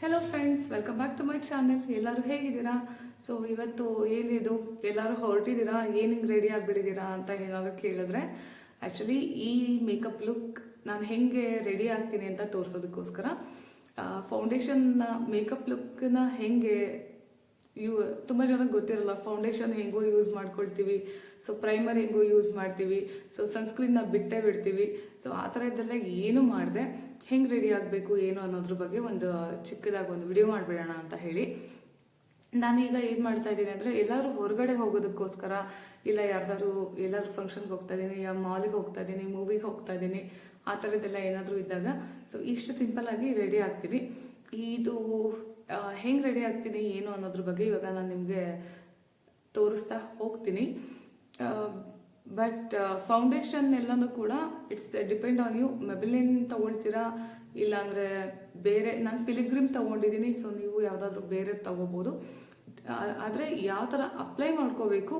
Hello friends welcome back to my channel ಎಲ್ಲರೂ ಹೇಗಿದ್ದೀರಾ? So ಇವತ್ತು ಏನಿದು ಎಲ್ಲರೂ ಹೊರಟಿದ್ದೀರಾ? ಏನಿಗೆ ರೆಡಿ ಆಗಿಬಿಟ್ಟಿದ್ದೀರಾ ಅಂತ ಏನಾದರೂ ಕೇಳಿದ್ರೆ ಆ್ಯಕ್ಚುಲಿ ಈ ಮೇಕಪ್ ಲುಕ್ ನಾನು ಹೆಂಗೆ ರೆಡಿ ಆಗ್ತೀನಿ ಅಂತ ತೋರಿಸೋದಕ್ಕೋಸ್ಕರ ಫೌಂಡೇಶನ್ನ ಮೇಕಪ್ ಲುಕ್ನ ಹೆಂಗೆ ಯೂ, ತುಂಬ ಜನಕ್ಕೆ ಗೊತ್ತಿರಲ್ಲ ಫೌಂಡೇಶನ್ ಹೆಂಗೋ ಯೂಸ್ ಮಾಡ್ಕೊಳ್ತೀವಿ ಸೊ ಪ್ರೈಮರ್ ಹೆಂಗೋ ಯೂಸ್ ಮಾಡ್ತೀವಿ ಸೊ ಸನ್ಸ್ಕ್ರೀನ್ನ ಬಿಟ್ಟೇ ಬಿಡ್ತೀವಿ ಸೊ ಆ ಥರ ಇದ್ದೆಲ್ಲ ಏನೂ ಮಾಡಿದೆ. ಹೆಂಗೆ ರೆಡಿ ಆಗಬೇಕು, ಏನು ಅನ್ನೋದ್ರ ಬಗ್ಗೆ ಒಂದು ಚಿಕ್ಕದಾಗಿ ಒಂದು ವಿಡಿಯೋ ಮಾಡಿಬಿಡೋಣ ಅಂತ ಹೇಳಿ. ನಾನೀಗ ಏನು ಮಾಡ್ತಾ ಇದ್ದೀನಿ ಅಂದರೆ, ಎಲ್ಲರೂ ಹೊರಗಡೆ ಹೋಗೋದಕ್ಕೋಸ್ಕರ, ಇಲ್ಲ ಯಾರ್ದಾದ್ರು ಎಲ್ಲಾದ್ರೂ ಫಂಕ್ಷನ್ಗೆ ಹೋಗ್ತಾ ಇದ್ದೀನಿ, ಯಾ ಮಾಲಿಗೆ ಹೋಗ್ತಾ ಇದ್ದೀನಿ ಮೂವಿಗೆ ಹೋಗ್ತಾ ಇದ್ದೀನಿ, ಆ ಥರದ್ದೆಲ್ಲ ಏನಾದರೂ ಇದ್ದಾಗ ಸೊ ಇಷ್ಟು ಸಿಂಪಲ್ಲಾಗಿ ರೆಡಿ ಆಗ್ತೀನಿ. ಇದು ಹೆಂಗೆ ರೆಡಿ ಆಗ್ತೀನಿ, ಏನು ಅನ್ನೋದ್ರ ಬಗ್ಗೆ ಇವಾಗ ನಾನು ನಿಮಗೆ ತೋರಿಸ್ತಾ ಹೋಗ್ತೀನಿ. ಬಟ್ ಫೌಂಡೇಶನ್ ಎಲ್ಲನೂ ಕೂಡ it's depend on you Maybelline ತೊಗೊಳ್ತೀರಾ ಇಲ್ಲಾಂದರೆ ಬೇರೆ, ನಾನು ಪಿಲಿಗ್ರಿಮ್ ತೊಗೊಂಡಿದ್ದೀನಿ ಸೊ ನೀವು ಯಾವುದಾದ್ರೂ ಬೇರೆ ತೊಗೋಬೋದು. ಆದರೆ ಯಾವ ಥರ ಅಪ್ಲೈ ಮಾಡ್ಕೋಬೇಕು?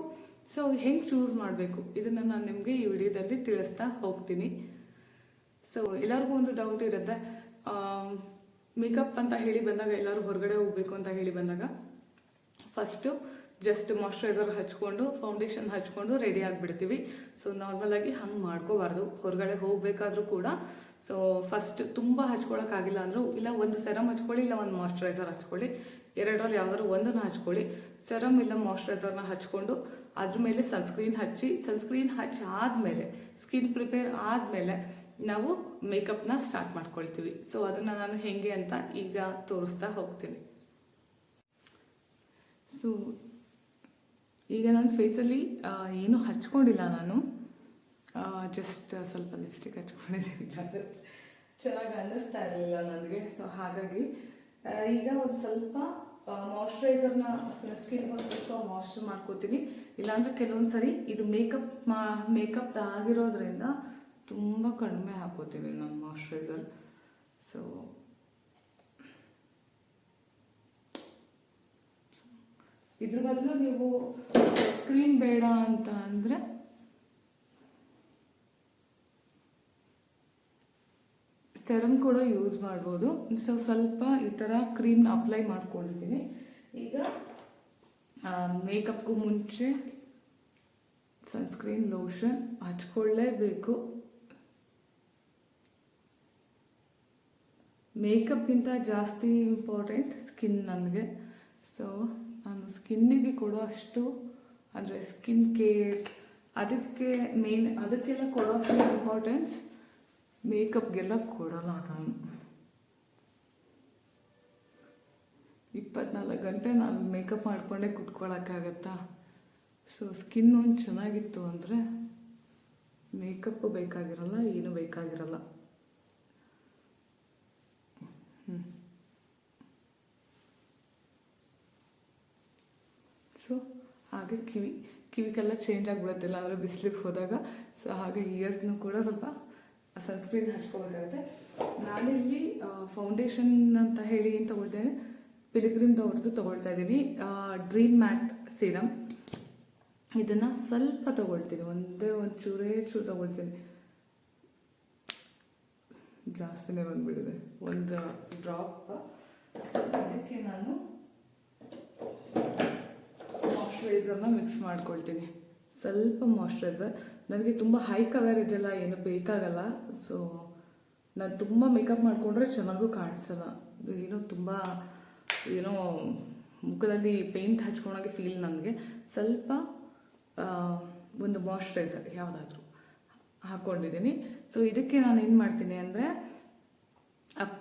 ಸೊ ಹೆಂಗೆ ಚೂಸ್ ಮಾಡಬೇಕು? ಇದನ್ನು ನಾನು ನಿಮಗೆ ಈ ವಿಡಿಯೋದಲ್ಲಿ ತಿಳಿಸ್ತಾ ಹೋಗ್ತೀನಿ. ಸೊ ಎಲ್ಲರಿಗೂ ಒಂದು ಡೌಟ್ ಇರುತ್ತೆ. ಮೇಕಪ್ ಅಂತ ಹೇಳಿ ಬಂದಾಗ ಎಲ್ಲರೂ ಹೊರಗಡೆ ಹೋಗಬೇಕು ಅಂತ ಹೇಳಿ ಬಂದಾಗ ಫಸ್ಟು ಜಸ್ಟ್ ಮಾಯ್ಶ್ಚರೈಸರ್ ಹಚ್ಕೊಂಡು ಫೌಂಡೇಶನ್ ಹಚ್ಕೊಂಡು ರೆಡಿ ಆಗಿಬಿಡ್ತೀವಿ. ಸೊ ನಾರ್ಮಲಾಗಿ ಹಂಗೆ ಮಾಡ್ಕೋಬಾರ್ದು. ಹೊರಗಡೆ ಹೋಗಬೇಕಾದ್ರೂ ಕೂಡ ಸೊ ಫಸ್ಟ್ ತುಂಬ ಹಚ್ಕೊಳಕ್ಕಾಗಿಲ್ಲ ಅಂದರೂ, ಇಲ್ಲ ಒಂದು ಸೆರಮ್ ಹಚ್ಕೊಳ್ಳಿ, ಇಲ್ಲ ಒಂದು ಮಾಯ್ಶ್ಚರೈಸರ್ ಹಚ್ಕೊಳ್ಳಿ. ಎರಡರಲ್ಲಿ ಯಾವ್ದಾದ್ರು ಒಂದನ್ನು ಹಚ್ಕೊಳ್ಳಿ. ಸೆರಮ್ ಇಲ್ಲ ಮಾಯ್ಶ್ಚರೈಸರ್ನ ಹಚ್ಕೊಂಡು, ಅದ್ರ ಮೇಲೆ ಸನ್ಸ್ಕ್ರೀನ್ ಹಚ್ಚಿ ಸನ್ಸ್ಕ್ರೀನ್ ಹಚ್ಚಿ ಆದಮೇಲೆ ಸ್ಕಿನ್ ಪ್ರಿಪೇರ್ ಆದಮೇಲೆ ನಾವು ಮೇಕಪ್ನ ಸ್ಟಾರ್ಟ್ ಮಾಡ್ಕೊಳ್ತೀವಿ. ಸೊ ಅದನ್ನು ನಾನು ಹೆಂಗೆ ಅಂತ ಈಗ ತೋರಿಸ್ತಾ ಹೋಗ್ತೀನಿ. ಸೊ ಈಗ ನನ್ನ ಫೇಸಲ್ಲಿ ಏನು ಹಚ್ಕೊಂಡಿಲ್ಲ ನಾನು. ಜಸ್ಟ್ ಸ್ವಲ್ಪ ಲಿಪ್ಸ್ಟಿಕ್ ಹಚ್ಕೊಂಡಿದ್ದೀನಿ ಚೆನ್ನಾಗಿ ಅನ್ನಿಸ್ತಾ ಇರಲಿಲ್ಲ ನನಗೆ. ಸೊ ಹಾಗಾಗಿ ಈಗ ಒಂದು ಸ್ವಲ್ಪ ಮಾಯಶ್ಚರೈಸರ್ನ ಸ್ಕಿನ್ ಒಂದು ಸ್ವಲ್ಪ ಮಾಯ್ಶ್ಚರ್ ಮಾಡ್ಕೋತೀನಿ. ಇಲ್ಲಾಂದರೆ ಕೆಲವೊಂದು ಸರಿ ಇದು ಮೇಕಪ್ ಮಾ ಮೇಕಪ್ ಆಗಿರೋದ್ರಿಂದ ತುಂಬ ಕಡಿಮೆ ಹಾಕೋತೀನಿ ನಾನು ಮಾಯ್ಶ್ಚರೈಸರ್ ಸೊ ಇದ್ರ ಬದಲು ನೀವು ಕ್ರೀಮ್ ಬೇಡ ಅಂತ ಅಂದರೆ? ಸೆರಮ್ ಕೂಡ ಯೂಸ್ ಮಾಡ್ಬೋದು. ಸೊ ಸ್ವಲ್ಪ ಈ ಥರ ಕ್ರೀಮ್ನ ಅಪ್ಲೈ ಮಾಡ್ಕೊಂಡಿದ್ದೀನಿ. ಈಗ ಮೇಕಪ್ಗೂ ಮುಂಚೆ ಸನ್ಸ್ಕ್ರೀನ್ ಲೋಷನ್ ಹಚ್ಕೊಳ್ಳೇಬೇಕು. ಮೇಕಪ್ಗಿಂತ ಜಾಸ್ತಿ ಇಂಪಾರ್ಟೆಂಟ್ ಸ್ಕಿನ್ ನನಗೆ. ಸೊ ನಾನು ಸ್ಕಿನ್ನಿಗೆ ಕೊಡೋ ಅಷ್ಟು ಅಂದರೆ ಸ್ಕಿನ್ ಕೇರ್, ಅದಕ್ಕೆ ಮೇನ್ ಅದಕ್ಕೆಲ್ಲ ಕೊಡೋ ಅಷ್ಟು ಇಂಪಾರ್ಟೆನ್ಸ್ ಮೇಕಪ್ಗೆಲ್ಲ ಕೊಡೋಲ್ಲ ನಾನು. ಇಪ್ಪತ್ನಾಲ್ಕು ಗಂಟೆ ನಾನು ಮೇಕಪ್ ಮಾಡಿಕೊಂಡೇ ಕುತ್ಕೊಳ್ಳೋಕ್ಕಾಗತ್ತಾ ಸೊ ಸ್ಕಿನ್ ಒಂದು ಚೆನ್ನಾಗಿತ್ತು ಅಂದರೆ ಮೇಕಪ್ಪು ಬೇಕಾಗಿರಲ್ಲ, ಏನು ಬೇಕಾಗಿರಲ್ಲ. ಸೊ ಹಾಗೆ ಕಿವಿ, ಕಿವಿಗೆಲ್ಲ ಚೇಂಜ್ ಆಗಿಬಿಡುತ್ತಿಲ್ಲ ಅಂದರೆ ಬಿಸಿಲಿಗೆ ಹೋದಾಗ. ಸೊ ಹಾಗೆ ಇಯರ್ಸ್ನು ಕೂಡ ಸ್ವಲ್ಪ ಸನ್ಸ್ಕ್ರೀನ್ ಹಚ್ಕೋಬೇಕಾಗುತ್ತೆ. ನಾನಿಲ್ಲಿ ಫೌಂಡೇಶನ್ ಅಂತ ಹೇಳಿ ಏನು ತೊಗೊಳ್ತೇನೆ ಪಿಲಿಗ್ರಿಮ್ದವ್ರದ್ದು ತೊಗೊಳ್ತಾ ಇದ್ದೀನಿ. ಡ್ರೀಮ್ ಮ್ಯಾಟ್ ಸೀರಮ್ ಇದನ್ನು ಸ್ವಲ್ಪ ತೊಗೊಳ್ತೀನಿ. ಒಂದೇ ಒಂದು ಚೂರೇ ಚೂರು ತೊಗೊಳ್ತೀನಿ. ಜಾಸ್ತಿನೇ ಬಂದುಬಿಡಿದೆ ಒಂದು ಡ್ರಾಪ್ ಅದಕ್ಕೆ ನಾನು ಮಾಯ್ಶ್ಚರೈಸರ್ನ ಮಿಕ್ಸ್ ಮಾಡ್ಕೊಳ್ತೀನಿ. ಸ್ವಲ್ಪ ಮಾಯಶ್ಚರೈಸರ್ ನನಗೆ ತುಂಬ ಹೈ ಕವರೇಜ್ ಎಲ್ಲ ಏನು ಬೇಕಾಗಲ್ಲ. ಸೊ ನಾನು ತುಂಬ ಮೇಕಪ್ ಮಾಡಿಕೊಂಡ್ರೆ ಚೆನ್ನಾಗೂ ಕಾಣಿಸಲ್ಲ. ಏನೋ ತುಂಬ, ಏನೋ ಮುಖದಲ್ಲಿ ಪೇಂಟ್ ಹಚ್ಕೊಳೋಕೆ ಫೀಲ್ ನನಗೆ. ಸ್ವಲ್ಪ ಒಂದು ಮಾಯಶ್ಚರೈಸರ್ ಯಾವುದಾದ್ರೂ ಹಾಕ್ಕೊಂಡಿದ್ದೀನಿ ಸೊ ಇದಕ್ಕೆ ನಾನು ಏನು ಮಾಡ್ತೀನಿ ಅಂದರೆ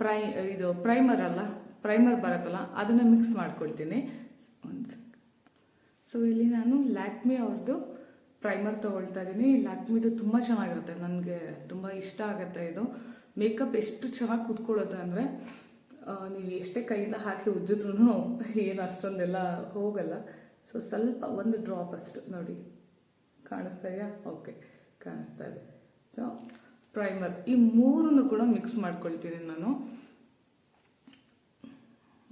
ಪ್ರೈ ಇದು ಪ್ರೈಮರ್ ಅಲ್ಲ ಪ್ರೈಮರ್ ಬರುತ್ತಲ್ಲ, ಅದನ್ನು ಮಿಕ್ಸ್ ಮಾಡ್ಕೊಳ್ತೀನಿ. ಒಂದು ಸೊ ಇಲ್ಲಿ ನಾನು ಲ್ಯಾಕ್ಮಿ ಅವ್ರದ್ದು ಪ್ರೈಮರ್ ತೊಗೊಳ್ತಾ ಇದ್ದೀನಿ ಲ್ಯಾಕ್ಮಿದು ತುಂಬ ಚೆನ್ನಾಗಿರುತ್ತೆ. ನನಗೆ ತುಂಬ ಇಷ್ಟ ಆಗುತ್ತೆ ಇದು. ಮೇಕಪ್ ಎಷ್ಟು ಚೆನ್ನಾಗಿ ಕೂತ್ಕೊಳ್ಳುತ್ತೆ ಅಂದರೆ ನೀವು ಎಷ್ಟೇ ಕೈಯಿಂದ ಹಾಕಿ ಉಜ್ಜಿದ್ರೂ ಏನು ಅಷ್ಟೊಂದೆಲ್ಲ ಹೋಗಲ್ಲ. ಸೊ ಸ್ವಲ್ಪ ಒಂದು ಡ್ರಾಪ್ ಅಷ್ಟು ನೋಡಿ. ಕಾಣಿಸ್ತಾ ಇದೆಯಾ? ಓಕೆ ಕಾಣಿಸ್ತಾ ಇದೆ. ಸೊ ಪ್ರೈಮರ್ ಈ ಮೂರನ್ನು ಕೂಡ ಮಿಕ್ಸ್ ಮಾಡ್ಕೊಳ್ತೀನಿ ನಾನು.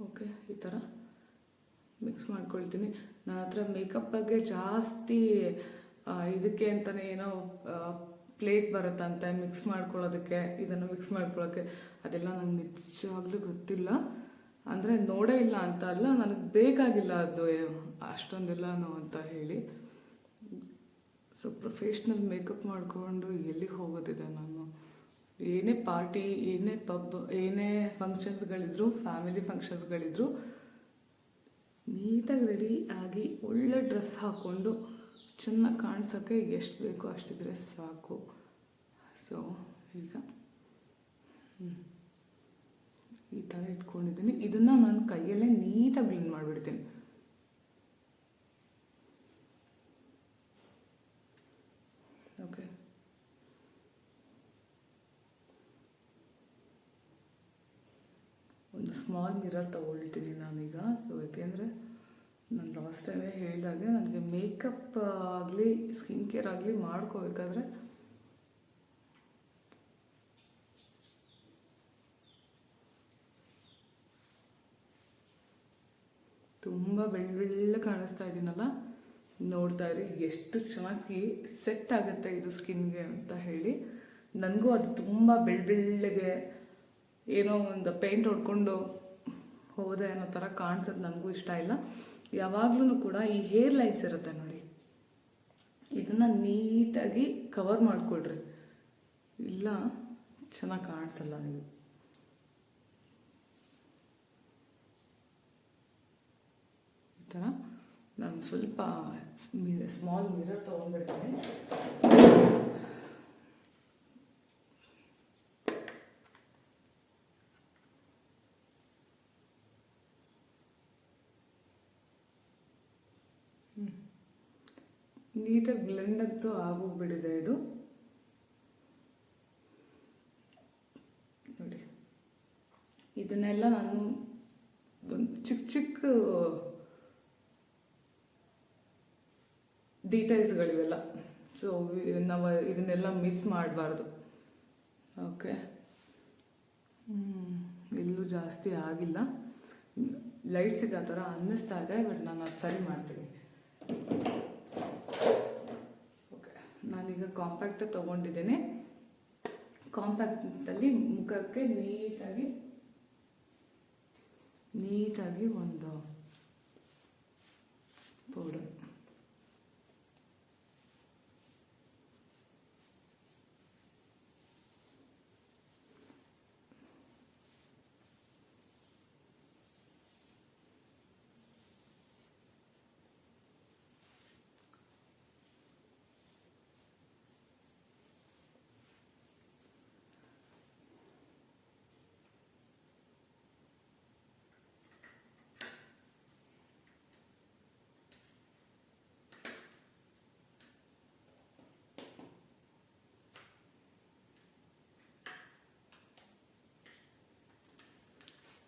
ಓಕೆ ಈ ಥರ ಮಿಕ್ಸ್ ಮಾಡ್ಕೊಳ್ತೀನಿ. ನನ್ನ ಹತ್ರ ಮೇಕಪ್ ಬಗ್ಗೆ ಜಾಸ್ತಿ ಇದಕ್ಕೆ ಅಂತಲೇ ಏನೋ ಪ್ಲೇಟ್ ಬರುತ್ತಂತೆ ಮಿಕ್ಸ್ ಮಾಡ್ಕೊಳ್ಳೋದಕ್ಕೆ, ಇದನ್ನು ಮಿಕ್ಸ್ ಮಾಡ್ಕೊಳ್ಳೋಕ್ಕೆ ಅದೆಲ್ಲ ನಂಗೆ ನಿಜವಾಗ್ಲೂ ಗೊತ್ತಿಲ್ಲ. ಅಂದರೆ ನೋಡೇ ಇಲ್ಲ ಅಂತ ಅಲ್ಲ, ನನಗೆ ಬೇಕಾಗಿಲ್ಲ ಅದು ಅಷ್ಟೊಂದೆಲ್ಲನೂ ಅಂತ ಹೇಳಿ. ಸೊ ಪ್ರೊಫೆಷ್ನಲ್ ಮೇಕಪ್ ಮಾಡಿಕೊಂಡು ಎಲ್ಲಿಗೆ ಹೋಗೋದಿದೆ ನಾನು? ಏನೇ ಪಾರ್ಟಿ ಏನೇ ಪಬ್ ಏನೇ ಫಂಕ್ಷನ್ಸ್ಗಳಿದ್ರು ಫ್ಯಾಮಿಲಿ ಫಂಕ್ಷನ್ಸ್ಗಳಿದ್ರು ನೀಟಾಗಿ ರೆಡಿ ಆಗಿ ಒಳ್ಳೆ ಡ್ರೆಸ್ ಹಾಕ್ಕೊಂಡು ಚೆನ್ನಾಗಿ ಕಾಣಿಸೋಕ್ಕೆ ಎಷ್ಟು ಬೇಕೋ ಅಷ್ಟು ಡ್ರೆಸ್ ಸಾಕು ಸೊ ಈಗ. ಈ ಥರ ಇಟ್ಕೊಂಡಿದ್ದೀನಿ ಇದನ್ನು ನಾನು ಕೈಯಲ್ಲೇ ನೀಟಾಗಿ ಬ್ಲೆಂಡ್ ಮಾಡಿಬಿಡ್ತೀನಿ ಓಕೆ ಒಂದು ಸ್ಮಾಲ್ ಮಿರರ್ ತಗೊಳ್ತೀನಿ ನಾನೀಗ. ಸೊ ಯಾಕೆಂದರೆ ನಾನು ಲಾಸ್ಟ್ ಟೈಮೇ ಹೇಳಿದಾಗೆ ನನಗೆ ಮೇಕಪ್ ಆಗಲಿ ಸ್ಕಿನ್ ಕೇರ್ ಆಗಲಿ ಮಾಡ್ಕೋಬೇಕಾದ್ರೆ ತುಂಬ ಬೆಳ್ಳ ಕಾಣಿಸ್ತಾ ಇದ್ದೀನಲ್ಲ ನೋಡ್ತಾ ಇರಿ, ಎಷ್ಟು ಚೆನ್ನಾಗಿ ಸೆಟ್ ಆಗುತ್ತೆ ಇದು ಸ್ಕಿನ್ಗೆ ಅಂತ ಹೇಳಿ. ನನಗೂ ಅದು ತುಂಬ ಬೆಳ್ಳ ಏನೋ ಒಂದು ಪೇಂಟ್ ಹೊಡ್ಕೊಂಡು ಹೋದೆ ಅನ್ನೋ ಥರ ಕಾಣಿಸೋದು ನನಗೂ ಇಷ್ಟ ಇಲ್ಲ. ಯಾವಾಗಲೂ ಕೂಡ ಈ ಹೇರ್ ಲೈನ್ಸ್ ಇರುತ್ತೆ ನೋಡಿ. ಇದನ್ನು ನೀಟಾಗಿ ಕವರ್ ಮಾಡಿಕೊಳ್ರಿ. ಇಲ್ಲ, ಚೆನ್ನಾಗಿ ಕಾಣಿಸಲ್ಲ ನೀವು. ಈ ಥರ ನಾನು ಸ್ವಲ್ಪ ಸ್ಮಾಲ್ ಮಿರರ್ ತೊಗೊಂಡ್ಬಿಡ್ತೀನಿ. ನೀಟಾಗಿ ಬ್ಲೆಂಡ್ ಅಂತೂ ಆಗೋಗ್ಬಿಟ್ಟಿದೆ ಇದು. ನೋಡಿ, ಇದನ್ನೆಲ್ಲ ನಾನು ಒಂದು ಚಿಕ್ಕ ಚಿಕ್ಕ ಡೀಟೇಲ್ಸ್ಗಳಿವೆಲ್ಲ ಸೊ ನಾವು ಇದನ್ನೆಲ್ಲ ಮಿಸ್ ಮಾಡಬಾರ್ದು. ಓಕೆ ಎಲ್ಲೂ ಜಾಸ್ತಿ ಆಗಿಲ್ಲ. ಲೈಟ್ಸಿಗೆ ಆ ಥರ ಅನ್ನಿಸ್ತಾ ಇದೆ ಬಟ್ ನಾನು ಅದು ಸರಿ ಮಾಡ್ತೀನಿ ಓಕೆ ನಾನೀಗ ಕಾಂಪ್ಯಾಕ್ಟ್ ತೊಗೊಂಡಿದ್ದೇನೆ. ಕಾಂಪ್ಯಾಕ್ಟಲ್ಲಿ ಮುಖಕ್ಕೆ ನೀಟಾಗಿ ನೀಟಾಗಿ ಒಂದು ಪೌಡರ್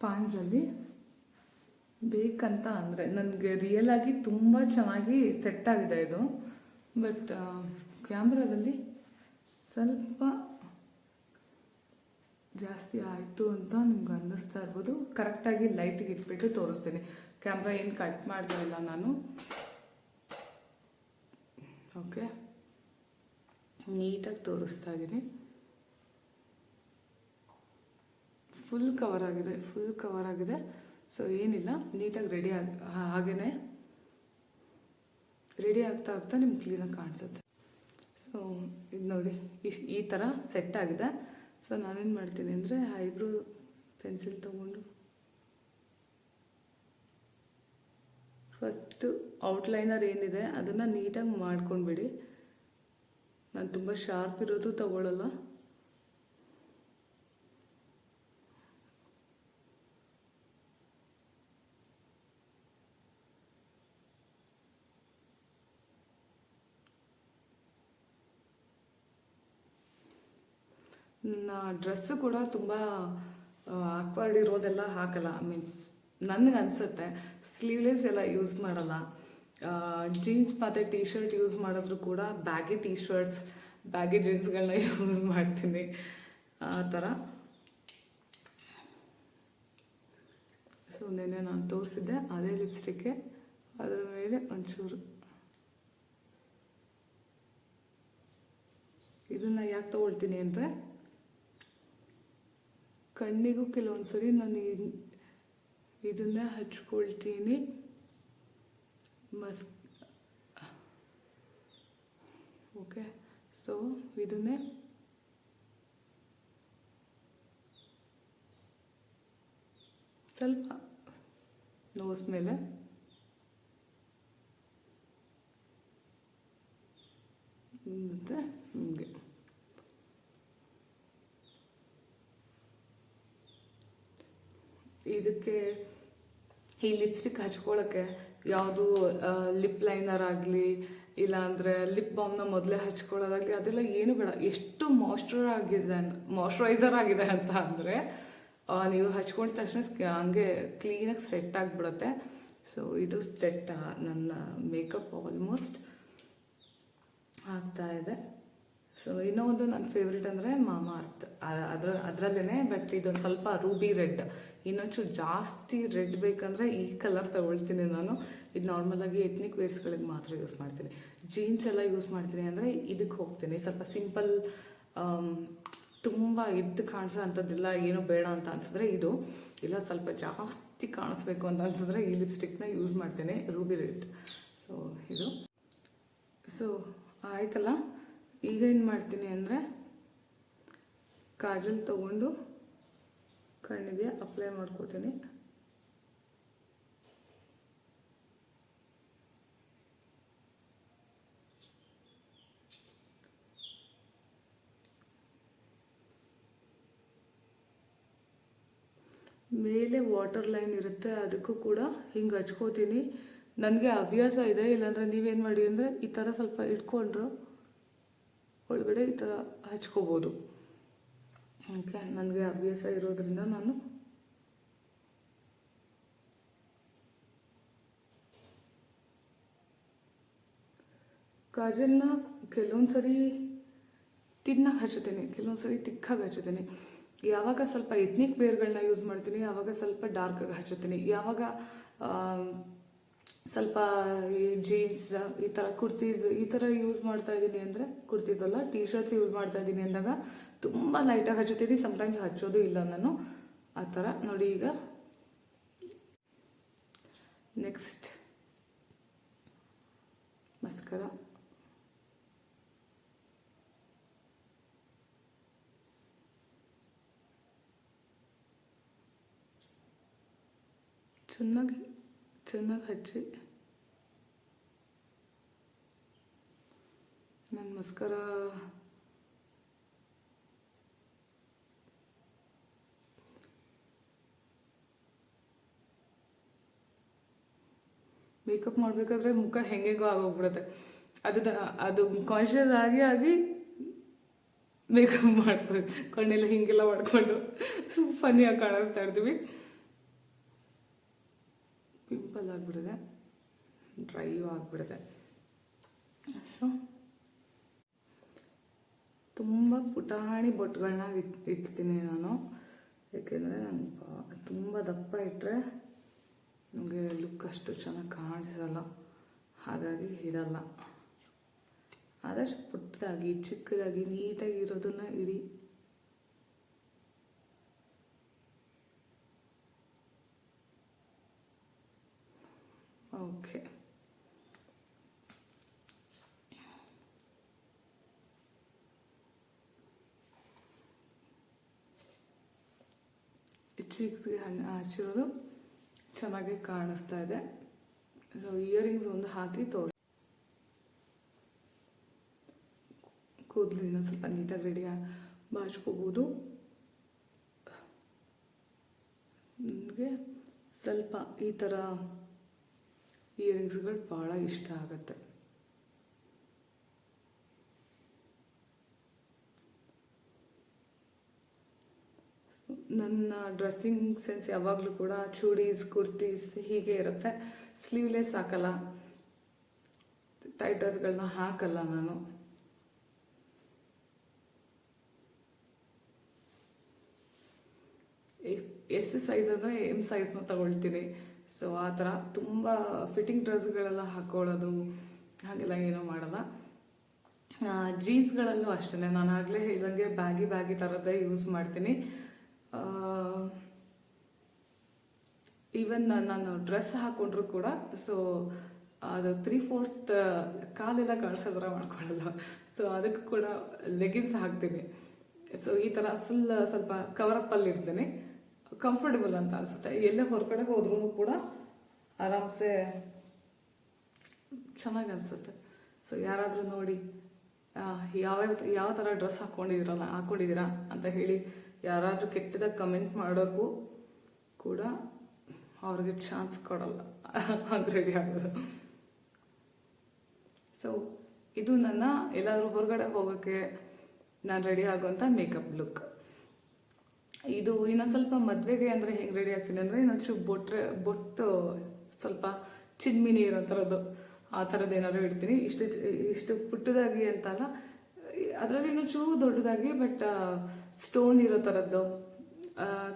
ಸ್ಪಾಂಜಲ್ಲಿ ಬೇಕಂತ ಅಂದರೆ ನನಗೆ ರಿಯಲ್ ಆಗಿ ತುಂಬ ಚೆನ್ನಾಗಿ ಸೆಟ್ ಆಗಿದೆ ಇದು. ಬಟ್ ಕ್ಯಾಮ್ರಾದಲ್ಲಿ ಸ್ವಲ್ಪ ಜಾಸ್ತಿ ಆಯಿತು ಅಂತ ನಿಮ್ಗೆ ಅನ್ನಿಸ್ತಾ ಇರ್ಬೋದು. ಕರೆಕ್ಟಾಗಿ ಲೈಟಿಗೆ ಇಟ್ಬಿಟ್ಟು ತೋರಿಸ್ತೀನಿ. ಕ್ಯಾಮ್ರಾ ಏನು ಕಟ್ ಮಾಡ್ತಾ ನಾನು. ಓಕೆ ನೀಟಾಗಿ ತೋರಿಸ್ತಾ ಇದ್ದೀನಿ. ಫುಲ್ ಕವರ್ ಆಗಿದೆ ಫುಲ್ ಕವರ್ ಆಗಿದೆ. ಸೊ ಏನಿಲ್ಲ ನೀಟಾಗಿ ರೆಡಿ ಆಗಿ ಹಾಗೇ ರೆಡಿ ಆಗ್ತಾ ಆಗ್ತಾ ನಿಮ್ಗೆ ಕ್ಲೀನಾಗಿ ಕಾಣಿಸುತ್ತೆ. ಸೊ ಇದು ನೋಡಿ ಇಶ್ ಈ ಥರ ಸೆಟ್ ಆಗಿದೆ. ಸೊ ನಾನೇನು ಮಾಡ್ತೀನಿ ಅಂದರೆ ಐಬ್ರೋ ಪೆನ್ಸಿಲ್ ತೊಗೊಂಡು ಫಸ್ಟು ಔಟ್ಲೈನರ್ ಏನಿದೆ, ಅದನ್ನು ನೀಟಾಗಿ ಮಾಡ್ಕೊಂಡ್ಬಿಡಿ. ನಾನು ತುಂಬ ಶಾರ್ಪ್ ಇರೋದು ತಗೊಳ್ಳಲ್ಲ ನನ್ನ ಡ್ರೆಸ್ಸು ಕೂಡ ತುಂಬ ಆಕ್ವರ್ಡ್ ಇರೋದೆಲ್ಲ ಹಾಕಲ್ಲ. ಮೀನ್ಸ್ ನನಗೆ ಅನಿಸುತ್ತೆ ಸ್ಲೀವ್ಲೆಸ್ ಎಲ್ಲ ಯೂಸ್ ಮಾಡಲ್ಲ. ಜೀನ್ಸ್ ಮತ್ತು ಟೀ ಶರ್ಟ್ ಯೂಸ್ ಮಾಡಿದ್ರು ಕೂಡ ಬ್ಯಾಗಿ ಟೀ ಶರ್ಟ್ಸ್ ಬ್ಯಾಗಿ ಜೀನ್ಸ್ಗಳನ್ನ ಯೂಸ್ ಮಾಡ್ತೀನಿ. ಆ ಥರ. ಸೊ ನೆನ್ನೆ ನಾನು ತೋರಿಸಿದ್ದೆ, ಅದೇ ಲಿಪ್ಸ್ಟಿಕ್ಕೆ ಅದರ ಮೇಲೆ ಒಂಚೂರು. ಇದನ್ನು ಯಾಕೆ ತೊಗೊಳ್ತೀನಿ ಅಂದರೆ ಕಣ್ಣಿಗೂ ಕೆಲವೊಂದು ಸರಿ ನಾನು ಇದನ್ನ ಹಚ್ಕೊಳ್ತೀನಿ. ಮಸ್, ಓಕೆ, ಸೊ, ಇದನ್ನೇ. ಸ್ವಲ್ಪ ನೋಸ್ ಮೇಲೆ. ಮತ್ತು ಹಿಂಗೆ. ಇದಕ್ಕೆ ಈ ಲಿಪ್ಸ್ಟಿಕ್ ಹಚ್ಕೊಳ್ಳೋಕ್ಕೆ ಯಾವುದು ಲಿಪ್ ಲೈನರ್ ಆಗಲಿ, ಇಲ್ಲಾಂದರೆ ಲಿಪ್ ಬಾಮ್ನ ಮೊದಲೇ ಹಚ್ಕೊಳ್ಳೋದಾಗಲಿ, ಅದೆಲ್ಲ ಏನು ಬೇಡ. ಎಷ್ಟು ಮಾಯ್ಶ್ಚರ್ ಆಗಿದೆ ಅಂತ ಮಾಯ್ಶ್ಚರೈಸರ್ ಆಗಿದೆ ಅಂತ ಅಂದರೆ ನೀವು ಹಚ್ಕೊಂಡ ತಕ್ಷಣ ಹಂಗೆ ಕ್ಲೀನಾಗಿ ಸೆಟ್ ಆಗಿಬಿಡುತ್ತೆ. ಸೊ ಇದು ಸೆಟ್ ನನ್ನ ಮೇಕಪ್ ಆಲ್ಮೋಸ್ಟ್ ಆಗ್ತಾ ಇದೆ. ಸೊ ಇನ್ನೂ ಒಂದು ನನ್ನ ಫೇವ್ರೇಟ್ ಅಂದರೆ ಮಾಮಾ ಅರ್ತ್. ಅದ್ರ ಅದರಲ್ಲೇ ಬಟ್ ಇದೊಂದು ಸ್ವಲ್ಪ ರೂಬಿ ರೆಡ್ ಇನ್ನೊಂಚೂರು ಜಾಸ್ತಿ ರೆಡ್ ಬೇಕಂದರೆ ಈ ಕಲರ್ ತಗೊಳ್ತೀನಿ ನಾನು. ಇದು ನಾರ್ಮಲಾಗಿ ಎತ್ನಿಕ್ ವೇರ್ಸ್ಗಳಿಗೆ ಮಾತ್ರ ಯೂಸ್ ಮಾಡ್ತೀನಿ. ಜೀನ್ಸ್ ಎಲ್ಲ ಯೂಸ್ ಮಾಡ್ತೀನಿ ಅಂದರೆ ಇದಕ್ಕೆ ಹೋಗ್ತೀನಿ. ಸ್ವಲ್ಪ ಸಿಂಪಲ್ ತುಂಬ ಎದ್ದು ಕಾಣಿಸೋ ಅಂಥದ್ದೆಲ್ಲ, ಏನೂ ಬೇಡ ಅಂತ ಅನ್ಸಿದ್ರೆ ಇದು. ಇಲ್ಲ, ಸ್ವಲ್ಪ ಜಾಸ್ತಿ ಕಾಣಿಸ್ಬೇಕು ಅಂತ ಅನ್ಸಿದ್ರೆ ಈ ಲಿಪ್ಸ್ಟಿಕ್ನ ಯೂಸ್ ಮಾಡ್ತೀನಿ ರೂಬಿ ರೆಡ್ ಸೊ ಇದು. ಸೊ ಆಯ್ತಲ್ಲ? ಈಗ ಏನು ಮಾಡ್ತೀನಿ ಅಂದರೆ ಕಾಜಲ್ ತಗೊಂಡು ಕಣ್ಣಿಗೆ ಅಪ್ಲೈ ಮಾಡ್ಕೋತೀನಿ. ಮೇಲೆ ವಾಟರ್ ಲೈನ್ ಇರುತ್ತೆ, ಅದಕ್ಕೂ ಕೂಡ ಹಿಂಗೆ ಹಚ್ಕೋತೀನಿ. ನನಗೆ ಅಭ್ಯಾಸ ಇದೆ, ಇಲ್ಲಾಂದರೆ ನೀವೇನು ಮಾಡಿ ಅಂದರೆ ಈ ಥರ ಸ್ವಲ್ಪ ಇಟ್ಕೊಂಡ್ರು. ಒಳಗಡೆ ಈ ಥರ ಹಚ್ಕೋಬೋದು. ಓಕೆ. ನನಗೆ ಅಭ್ಯಾಸ ಇರೋದ್ರಿಂದ ನಾನು ಕಾಜಲ್ನ ಕೆಲವೊಂದು ಸರಿ ತಿನ್ನಾಗಿ ಹಚ್ಚುತ್ತೇನೆ ಕೆಲವೊಂದು ಸರಿ ತಿಕ್ಕಾಗಿ ಹಚ್ಚುತ್ತೇನೆ. ಯಾವಾಗ ಸ್ವಲ್ಪ ಎತ್ನಿಕ್ ಬೇರ್ಗಳನ್ನ ಯೂಸ್ ಮಾಡ್ತೀನಿ ಯಾವಾಗ ಸ್ವಲ್ಪ ಡಾರ್ಕಾಗಿ ಹಚ್ಚುತ್ತೀನಿ ಯಾವಾಗ ಸ್ವಲ್ಪ ಈ ಜೀನ್ಸ್ ಈ ಥರ ಕುರ್ತೀಸ್ ಈ ಥರ ಯೂಸ್ ಮಾಡ್ತಾ ಇದ್ದೀನಿ ಅಂದರೆ ಕುರ್ತೀಸ್ ಅಲ್ಲ ಟೀ ಶರ್ಟ್ಸ್ ಯೂಸ್ ಮಾಡ್ತಾ ಇದ್ದೀನಿ ಅಂದಾಗ ತುಂಬ ಲೈಟಾಗಿ ಹಚ್ಚುತ್ತೀನಿ. ಸಮ್ಟೈಮ್ಸ್ ಹಚ್ಚೋದು ಇಲ್ಲ ನಾನು. ಆ ಥರ ನೋಡಿ ಈಗ. ನೆಕ್ಸ್ಟ್ ಮಸ್ಕರ ಚೆನ್ನಾಗಿ ಚೆನ್ನಾಗಿ ಹಚ್ಚಿ. ನನ್ನ ಮಸ್ಕರ ಮೇಕಪ್ ಮಾಡಬೇಕಾದ್ರೆ ಮುಖ ಹೆಂಗೆಗೋ ಆಗೋಗ್ಬಿಡುತ್ತೆ. ಅದನ್ನ ಅದು ಕಾನ್ಷಿಯಸ್ ಆಗಿ ಆಗಿ ಮೇಕಪ್ ಮಾಡ್ಬೋದು. ಕಣ್ಣೆಲ್ಲ ಹಿಂಗೆಲ್ಲ ಮಾಡ್ಕೊಂಡು ಫನ್ನಿಯಾಗಿ ಕಾಣಿಸ್ತಾ ಇರ್ತೀವಿ. ಪಿಂಪಲ್ ಆಗಿಬಿಡಿದೆ ಡ್ರೈಯೂ ಆಗಿಬಿಡಿದೆ ಸೊ ತುಂಬ ಪುಟಾಣಿ ಬೊಟ್ಟುಗಳನ್ನ ಇಟ್ ಇಡ್ತೀನಿ ನಾನು. ಏಕೆಂದರೆ ನಾನು ತುಂಬ ದಪ್ಪ ಇಟ್ಟರೆ ನನಗೆ ಲುಕ್ ಅಷ್ಟು ಚೆನ್ನಾಗಿ ಕಾಣಿಸಲ್ಲ. ಹಾಗಾಗಿ ಇಡಲ್ಲ. ಆದಷ್ಟು ಪುಟ್ಟದಾಗಿ ಚಿಕ್ಕದಾಗಿ, ನೀಟಾಗಿ ಇರೋದನ್ನ ಇಡಿ. ಓಕೆ ಚಿಕ್ಕದಾಗಿ ಹಣ್ಣು ಹಚ್ಚಿರೋದು ಚೆನ್ನಾಗಿ ಕಾಣಿಸ್ತಾ ಇದೆ. ಸೊ ಇಯರಿಂಗ್ಸ್ ಒಂದು ಹಾಕಿ ತೋರಿಸಿ. ಕೂದಲು ಇನ್ನೊಂದು ಸ್ವಲ್ಪ ನೀಟಾಗಿ ರೆಡಿ ಬಾಚ್ಕೋಬೋದು ನನಗೆ ಸ್ವಲ್ಪ ಈ ಥರ ಇಯರಿಂಗ್ಸ್ಗಳು ಭಾಳ ಇಷ್ಟ ಆಗುತ್ತೆ. ನನ್ನ ಡ್ರೆಸ್ಸಿಂಗ್ ಸೆನ್ಸ್ ಯಾವಾಗಲೂ ಕೂಡ ಚೂಡೀಸ್, ಕುರ್ತೀಸ್ ಹೀಗೆ ಇರುತ್ತೆ. ಸ್ಲೀವ್ಲೆಸ್ ಹಾಕಲ್ಲ. ಟೈಟ್ ಡ್ರೆಸ್ಗಳನ್ನ ಹಾಕಲ್ಲ ನಾನು. ಎಸ್ ಸೈಜ್ ಅಂದರೆ ಎಂ ಸೈಜ್ನ ತಗೊಳ್ತೀನಿ. ಸೊ ಆ ಥರ ತುಂಬ ಫಿಟ್ಟಿಂಗ್ ಡ್ರೆಸ್ಗಳೆಲ್ಲ ಹಾಕ್ಕೊಳ್ಳೋದು ಹಾಗೆಲ್ಲ ಏನೂ ಮಾಡಲ್ಲ. ಜೀನ್ಸ್ಗಳಲ್ಲೂ ಅಷ್ಟೇ ನಾನು ಆಗಲೇ ಹೇಳ್ದಂಗೆ ಬ್ಯಾಗಿ ಬ್ಯಾಗಿ ಥರದ್ದೇ ಯೂಸ್ ಮಾಡ್ತೀನಿ. ಈವನ್ ನಾನು ಡ್ರೆಸ್ ಹಾಕೊಂಡ್ರು ಕೂಡ ಸೊ ಅದು ತ್ರೀ ಫೋರ್ತ್ ಕಾಲೆಲ್ಲ ಕಳ್ಸೋದ್ರ ಮಾಡ್ಕೊಳ್ಳಲ್ಲ. ಸೊ ಅದಕ್ಕೂ ಕೂಡ ಲೆಗಿನ್ಸ್ ಹಾಕ್ತೀನಿ. ಸೊ ಈ ಥರ ಫುಲ್ ಸ್ವಲ್ಪ ಕವರಪ್ಪಲ್ಲಿ ಇರ್ತೀನಿ ಕಂಫರ್ಟಬಲ್ ಅಂತ ಅನಿಸುತ್ತೆ. ಎಲ್ಲೇ ಹೊರಗಡೆ ಹೋದ್ರೂ ಕೂಡ ಆರಾಮ್ಸೆ ಚೆನ್ನಾಗಿ ಅನಿಸುತ್ತೆ. ಸೊ ಯಾರಾದರೂ ನೋಡಿ ಯಾವ ಯಾವ ಥರ ಡ್ರೆಸ್ ಹಾಕ್ಕೊಂಡಿದ್ದೀರಲ್ಲ ಹಾಕ್ಕೊಂಡಿದ್ದೀರಾ ಅಂತ ಹೇಳಿ ಯಾರಾದರೂ ಕೆಟ್ಟದಾಗ ಕಮೆಂಟ್ ಮಾಡೋಕ್ಕೂ ಕೂಡ ಅವ್ರಿಗೆ ಚಾನ್ಸ್ ಕೊಡಲ್ಲ. ಹಂಗೆ ರೆಡಿ ಆಗೋದು. ಸೊ ಇದು ನನ್ನ ಎಲ್ಲಾದರೂ ಹೊರಗಡೆ ಹೋಗೋಕ್ಕೆ ನಾನು ರೆಡಿ ಆಗುವಂಥ ಮೇಕಪ್ ಲುಕ್ ಇದು ಇನ್ನೊಂದು ಸ್ವಲ್ಪ ಮದುವೆಗೆ ಅಂದರೆ ಹೆಂಗೆ ರೆಡಿ ಆಗ್ತೀನಿ ಅಂದರೆ ಇನ್ನೊಂದು ಚೂರು ಬೊಟ್ರೆ, ಬೊಟ್ಟು ಸ್ವಲ್ಪ ಚಿನ್ಮಿನಿ ಇರೋ ಥರದ್ದು ಆ ಥರದ್ದು ಏನಾದರೂ ಇಡ್ತೀನಿ. ಇಷ್ಟು ಇಷ್ಟು ಪುಟ್ಟದಾಗಿ ಅಂತ ಅಲ್ಲ, ಅದರಲ್ಲಿ ಇನ್ನೊಂದು ಚೂ ದೊಡ್ಡದಾಗಿ ಬಟ್ ಸ್ಟೋನ್ ಇರೋ ಥರದ್ದು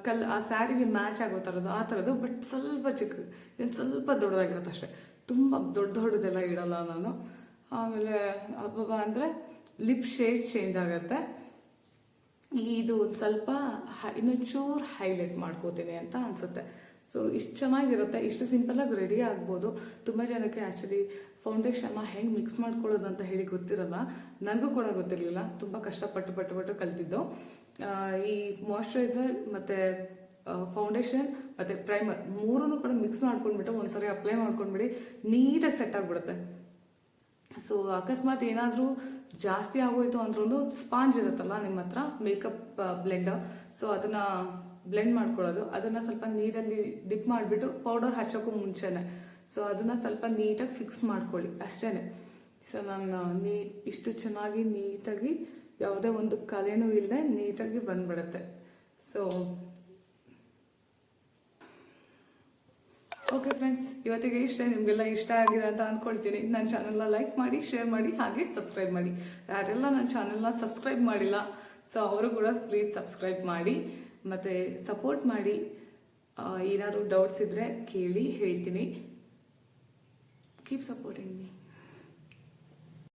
ಕಲ್, ಆ ಸ್ಯಾರಿಗೆ ಮ್ಯಾಚ್ ಆಗೋ ಥರದ್ದು ಆ ಥರದ್ದು ಬಟ್ ಸ್ವಲ್ಪ ಚಿಕ್ಕ ಇನ್ನು ಸ್ವಲ್ಪ ದೊಡ್ಡದಾಗಿರುತ್ತೆ ಅಷ್ಟೇ. ತುಂಬ ದೊಡ್ಡ ದೊಡ್ಡದೆಲ್ಲ ಇಡಲ್ಲ ನಾನು. ಆಮೇಲೆ ಹಬ್ಬ ಅಂದರೆ ಲಿಪ್ ಶೇಡ್ ಚೇಂಜ್ ಆಗುತ್ತೆ. ಇದು ಒಂದು ಸ್ವಲ್ಪ ಹೈ- ಇನ್ನೊಂದು ಚೂರು ಹೈಲೈಟ್ ಮಾಡ್ಕೋತೀನಿ ಅಂತ ಅನಿಸುತ್ತೆ. ಸೊ ಇಷ್ಟು ಚೆನ್ನಾಗಿರುತ್ತೆ, ಇಷ್ಟು ಸಿಂಪಲಾಗಿ ರೆಡಿ ಆಗ್ಬೋದು. ತುಂಬ ಜನಕ್ಕೆ ಆ್ಯಕ್ಚುಲಿ ಫೌಂಡೇಶನ್ನ ಹೆಂಗೆ ಮಿಕ್ಸ್ ಮಾಡ್ಕೊಳ್ಳೋದು ಅಂತ ಹೇಳಿ ಗೊತ್ತಿರಲ್ಲ. ನನಗೂ ಕೂಡ ಗೊತ್ತಿರಲಿಲ್ಲ. ತುಂಬ ಕಷ್ಟಪಟ್ಟು, ಪಟ್ಟು ಪಟ್ಟು ಕಲ್ತಿದ್ದು. ಈ ಮಾಯಿಶ್ಚರೈಸರ್ ಮತ್ತು ಫೌಂಡೇಶನ್ ಮತ್ತು ಪ್ರೈಮರ್ ಮೂರನ್ನು ಕೂಡ ಮಿಕ್ಸ್ ಮಾಡ್ಕೊಂಡ್ಬಿಟ್ಟು ಒಂದ್ಸರಿ ಅಪ್ಲೈ ಮಾಡ್ಕೊಂಡ್ಬಿಡಿ. ನೀಟಾಗಿ ಸೆಟ್ ಆಗಿಬಿಡುತ್ತೆ. ಸೊ ಅಕಸ್ಮಾತ್ ಏನಾದರೂ ಜಾಸ್ತಿ ಆಗೋಯ್ತು ಅಂದ್ರೂ ಸ್ಪಾಂಜ್ ಇರುತ್ತಲ್ಲ ನಿಮ್ಮ ಹತ್ರ ಮೇಕಪ್ ಬ್ಲೆಂಡ್ ಸೊ ಅದನ್ನು ಬ್ಲೆಂಡ್ ಮಾಡ್ಕೊಳ್ಳೋದು. ಅದನ್ನು ಸ್ವಲ್ಪ ನೀರಲ್ಲಿ ಡಿಪ್ ಮಾಡಿಬಿಟ್ಟು ಪೌಡರ್ ಹಚ್ಚೋಕ್ಕೂ ಮುಂಚೆನೆ. ಸೊ ಅದನ್ನು ಸ್ವಲ್ಪ ನೀಟಾಗಿ ಫಿಕ್ಸ್ ಮಾಡ್ಕೊಳ್ಳಿ ಅಷ್ಟೇ ಸೊ ನಾನು ನೀ, ಇಷ್ಟು ಚೆನ್ನಾಗಿ ನೀಟಾಗಿ ಯಾವುದೇ ಒಂದು ಕಲೆನೂ ಇಲ್ಲದೆ ನೀಟಾಗಿ ಬಂದ್ಬಿಡುತ್ತೆ. ಸೊ ಓಕೆ ಫ್ರೆಂಡ್ಸ್ ಇವತ್ತಿಗೆ ಇಷ್ಟೇ ನಿಮಗೆಲ್ಲ ಇಷ್ಟ ಆಗಿದೆ ಅಂತ ಅಂದ್ಕೊಳ್ತೀನಿ ನನ್ನ ಚಾನಲ್ನ ಲೈಕ್ ಮಾಡಿ ಶೇರ್ ಮಾಡಿ, ಹಾಗೆ ಸಬ್ಸ್ಕ್ರೈಬ್ ಮಾಡಿ. ಯಾರೆಲ್ಲ ನನ್ನ ಚಾನಲ್ನ ಸಬ್ಸ್ಕ್ರೈಬ್ ಮಾಡಿಲ್ಲ ಸೊ ಅವರು ಕೂಡ ಪ್ಲೀಸ್ ಸಬ್ಸ್ಕ್ರೈಬ್ ಮಾಡಿ, ಮತ್ತು ಸಪೋರ್ಟ್ ಮಾಡಿ. ಏನಾದರೂ ಡೌಟ್ಸ್ ಇದ್ದರೆ ಕೇಳಿ ಹೇಳ್ತೀನಿ. Keep supporting me